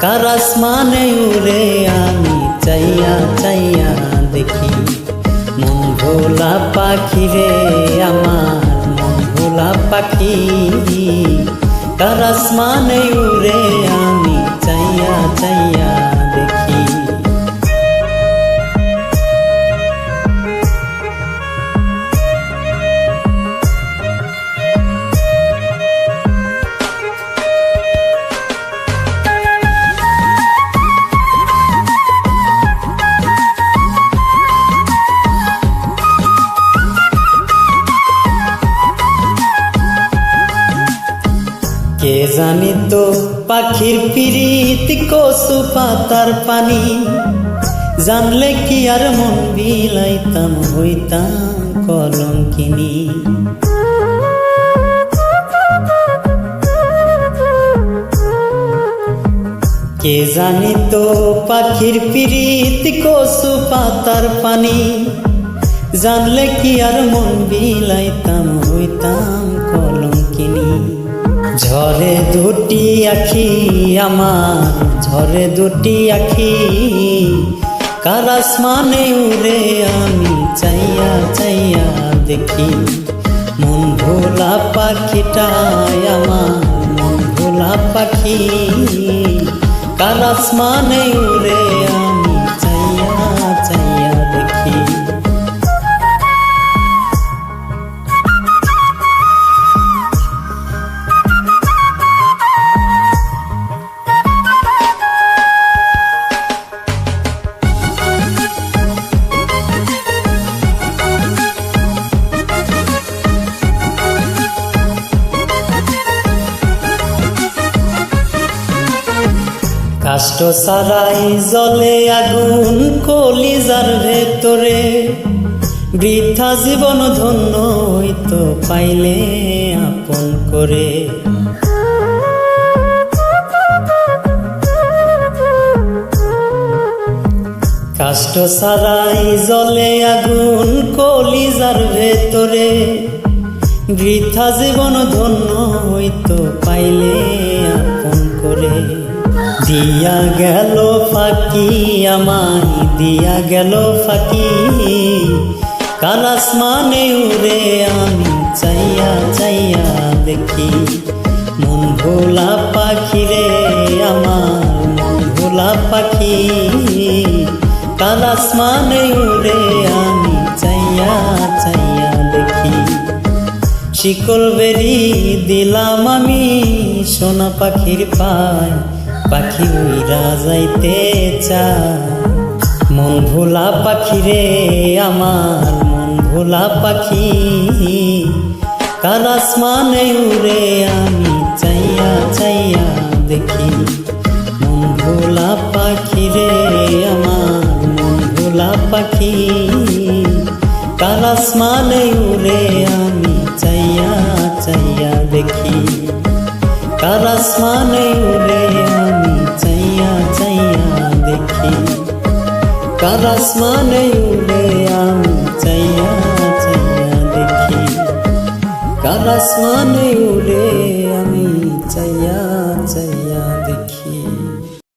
Karras আসমানে উড়ে আমি চাইয়া চাইয়া দেখি। মন ভোলা পাখি রে, আমার মন ভোলা পাখি। কারাস আসমানে উড়ে আমি কে জানি তো পাখির পিরিত কসু পাতার পানি? জানলে কি আর মন বিলাইতাম হইতাম কলঙ্কিনী? কে জানি তো পাখির পিরিত কসু পাতার পানি? জানলে কি আর মন বিলাইতাম হইতাম ঝরে দুটি আখি আমার, ঝরে দুটি আখি। কারাস মানে উড়ে আমি চাইয়া চাইয়া দেখি। মন ভোলা পাখিটাই আমার, মন ভোলা পাখি। কারাস মানে উড়ে আমি কাষ্ট সারাই জলে আগুন কলিজার ভেতরে। বৃথা জীবন ধন্য হইতো পাইলে আপন করে। কাষ্ট সারাই জলে আগুন কলিজার ভেতরে। বৃথা জীবন ধন্য হইতো পাইলে আপন করে। দিয়া গেল ফাঁকি, আমায় দিয়া গেল ফাঁকি। কালাস মানে উড়ে আমি চাইয়া চাইয়া দেখি, মন ভোলা পাখি রে আমার মন ভোলা পাখি। কালাস মানে উড়ে আমি চাইয়া চাইয়া দেখি, শিকল বেরি দিলাম আমি সোনা পাখির পায়। পাখি উইরা যাইতে চায়। মন ভোলা পাখি রে, আমার মন ভোলা পাখি। কালাস মানে উড়ে আমি চাইয়া চাইয়া দেখি। মন ভোলা পাখি রে, আমার মন ভোলা পাখি। কালাস মানে উড়ে আমি চাইয়া চাইয়া দেখি। কালাস মানে উড়ে काबासमा नै उडे आउँ चैया चैया देखि काबासमा नै उडे हामी चैया चैया देखि।